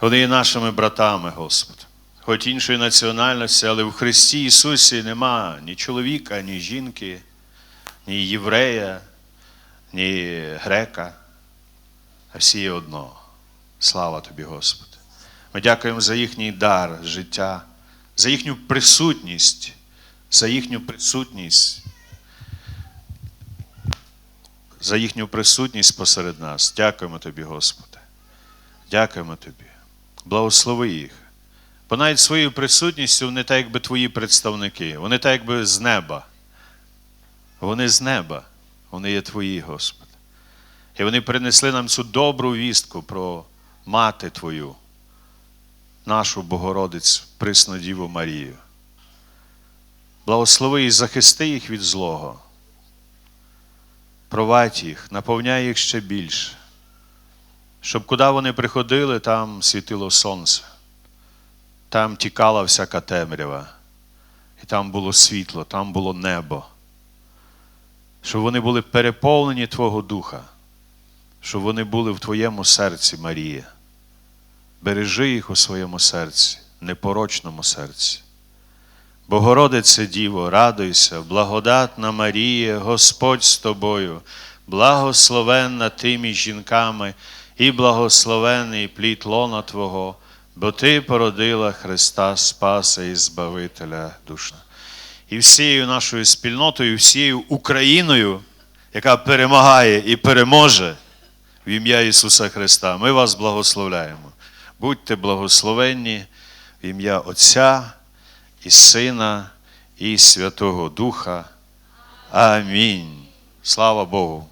Вони є нашими братами, Господи. Хоч іншої національності, але в Христі Ісусі нема ні чоловіка, ні жінки, ні єврея, ні грека, а всі є одно. Слава тобі, Господи. Ми дякуємо за їхній дар життя, за їхню присутність, за їхню присутність, за їхню присутність посеред нас. Дякуємо тобі, Господи. Дякуємо тобі. Благослови їх. Бо навіть своєю присутністю вони так, якби твої представники, вони так, якби з неба. Вони з неба, вони є твої, Господи. І вони принесли нам цю добру вістку про мати Твою, нашу Богородицю, присну Діву Марію. Благослови і захисти їх від злого. Провадь їх, наповняй їх ще більше, щоб куди вони приходили, там світило сонце, там тікала всяка темрява, і там було світло, там було небо. Щоб вони були переповнені Твого Духа, щоб вони були в Твоєму серці, Марія. Бережи їх у своєму серці, непорочному серці. Богородице Діво, радуйся, благодатна Марія, Господь з тобою, благословенна ти між жінками, і благословений плід лона Твого, бо Ти породила Христа Спаса і Збавителя душ. І всією нашою спільнотою, всією Україною, яка перемагає і переможе в ім'я Ісуса Христа, ми вас благословляємо. Будьте благословенні в ім'я Отця і Сина, і Святого Духа. Амінь. Слава Богу.